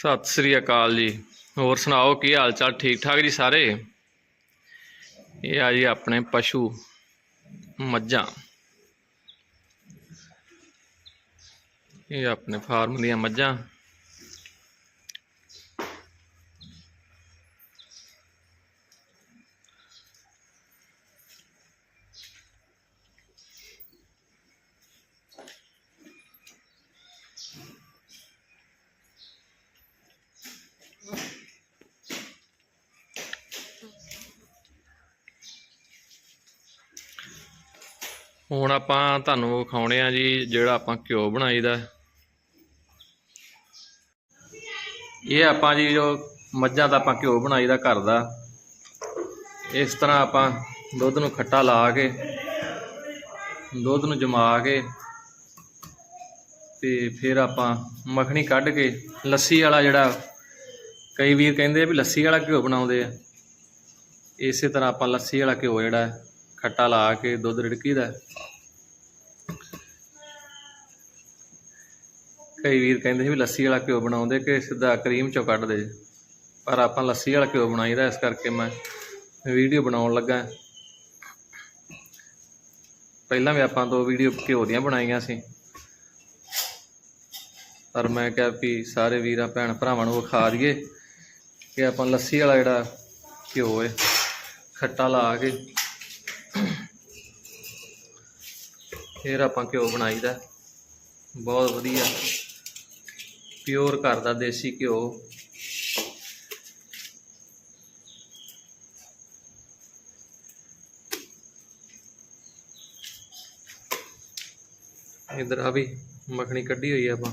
ਸਤਿ ਸ੍ਰੀ ਅਕਾਲ ਜੀ। ਹੋਰ ਸੁਣਾਓ, ਕੀ ਹਾਲ ਚਾਲ? ਠੀਕ ਠਾਕ ਜੀ ਸਾਰੇ? ਇਹ ਆ ਜੀ ਆਪਣੇ ਪਸ਼ੂ ਮੱਝਾਂ। ਇਹ ਆਪਣੇ ਫਾਰਮ ਦੀਆਂ ਮੱਝਾਂ। ਹੁਣ ਆਪਾਂ ਤੁਹਾਨੂੰ ਵਿਖਾਉਣੇ ਆ ਜੀ ਜਿਹੜਾ ਆਪਾਂ ਘਿਓ ਬਣਾਈਦਾ। ਇਹ ਆਪਾਂ ਜੀ ਜੋ ਮੱਝਾਂ ਦਾ ਆਪਾਂ ਘਿਓ ਬਣਾਈਦਾ ਘਰ ਦਾ। ਇਸ ਤਰ੍ਹਾਂ ਆਪਾਂ ਦੁੱਧ ਨੂੰ ਖੱਟਾ ਲਾ ਕੇ, ਦੁੱਧ ਨੂੰ ਜਮਾ ਕੇ ਤੇ ਫਿਰ ਆਪਾਂ ਮੱਖਣੀ ਕੱਢ ਕੇ ਲੱਸੀ ਵਾਲਾ ਜਿਹੜਾ ਕਈ ਵੀਰ ਕਹਿੰਦੇ ਆ ਵੀ ਲੱਸੀ ਵਾਲਾ ਘਿਓ ਬਣਾਉਂਦੇ ਆ। ਇਸੇ ਤਰ੍ਹਾਂ ਆਪਾਂ ਲੱਸੀ ਵਾਲਾ ਘਿਓ ਜਿਹੜਾ ਖੱਟਾ ਲਾ ਕੇ ਦੁੱਧ ਰਿੜਕੀਦਾ। ਹੈ। ਕਈ ਵੀਰ ਕਹਿੰਦੇ ਸੀ ਵੀ ਲੱਸੀ ਵਾਲਾ ਘਿਓ ਬਣਾਉਂਦੇ ਕਿ ਸਿੱਧਾ ਕਰੀਮ ਚੋਂ ਕੱਢਦੇ। ਪਰ ਆਪਾਂ ਲੱਸੀ ਵਾਲਾ ਘਿਓ ਬਣਾਈਦਾ, ਇਸ ਕਰਕੇ ਮੈਂ ਵੀਡੀਓ ਬਣਾਉਣ ਲੱਗਾ। ਪਹਿਲਾਂ ਵੀ ਆਪਾਂ ਦੋ ਵੀਡੀਓ ਘਿਓ ਦੀਆਂ ਬਣਾਈਆਂ ਸੀ। ਪਰ ਮੈਂ ਕਿਹਾ ਵੀ ਸਾਰੇ ਵੀਰਾਂ, ਭੈਣ ਭਰਾਵਾਂ ਨੂੰ ਵਿਖਾ ਦਈਏ ਕਿ ਆਪਾਂ ਲੱਸੀ ਵਾਲਾ ਜਿਹੜਾ ਘਿਓ ਹੈ ਖੱਟਾ ਲਾ ਕੇ ਫਿਰ ਆਪਾਂ ਘਿਓ ਬਣਾਈਦਾ। ਬਹੁਤ ਵਧੀਆ। ਪਿਓਰ ਘਰ ਦਾ ਦੇਸੀ ਘਿਓ। ਇਧਰ ਆ ਵੀ ਮੱਖਣੀ ਕੱਢੀ ਹੋਈ ਆ ਆਪਾਂ।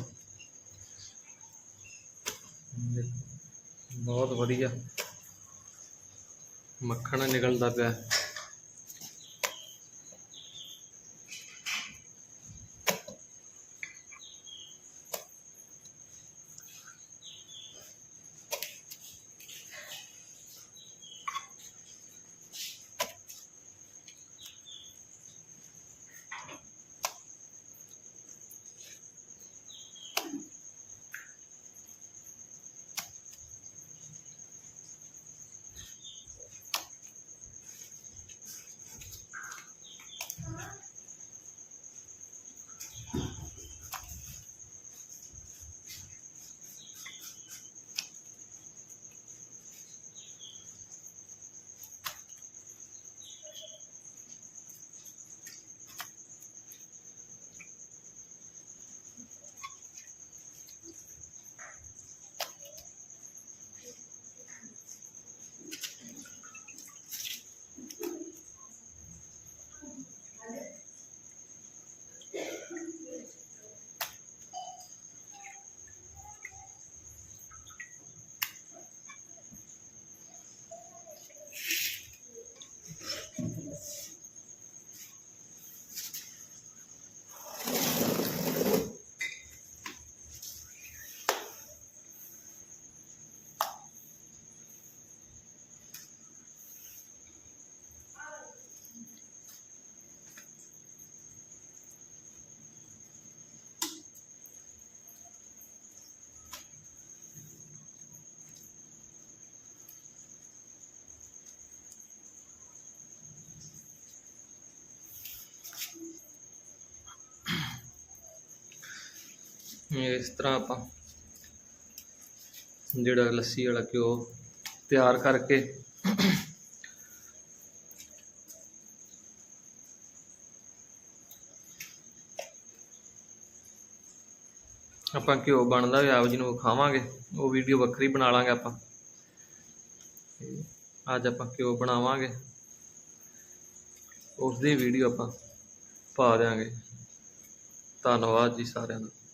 ਬਹੁਤ ਵਧੀਆ। ਮੱਖਣ ਨਿਕਲਦਾ ਪਿਆ। ਇਸ ਤਰ੍ਹਾਂ ਆਪਾਂ। ਜਿਹੜਾ ਲੱਸੀ ਵਾਲਾ ਘਿਓ ਤਿਆਰ ਕਰਕੇ। ਆਪਾਂ ਘਿਓ ਬਣਦਾ ਹੋਇਆ, ਆਪ ਜੀ ਨੂੰ ਵਿਖਾਵਾਂਗੇ। ਉਹ ਵੀਡੀਓ ਵੱਖਰੀ ਬਣਾ ਲਾਂਗੇ ਆਪਾਂ। ਅੱਜ ਆਪਾਂ ਘਿਓ ਬਣਾਵਾਂਗੇ। ਉਸ ਦੀ ਵੀਡੀਓ ਆਪਾਂ ਪਾ ਦਿਆਂਗੇ। ਧੰਨਵਾਦ ਜੀ ਸਾਰਿਆਂ ਦਾ।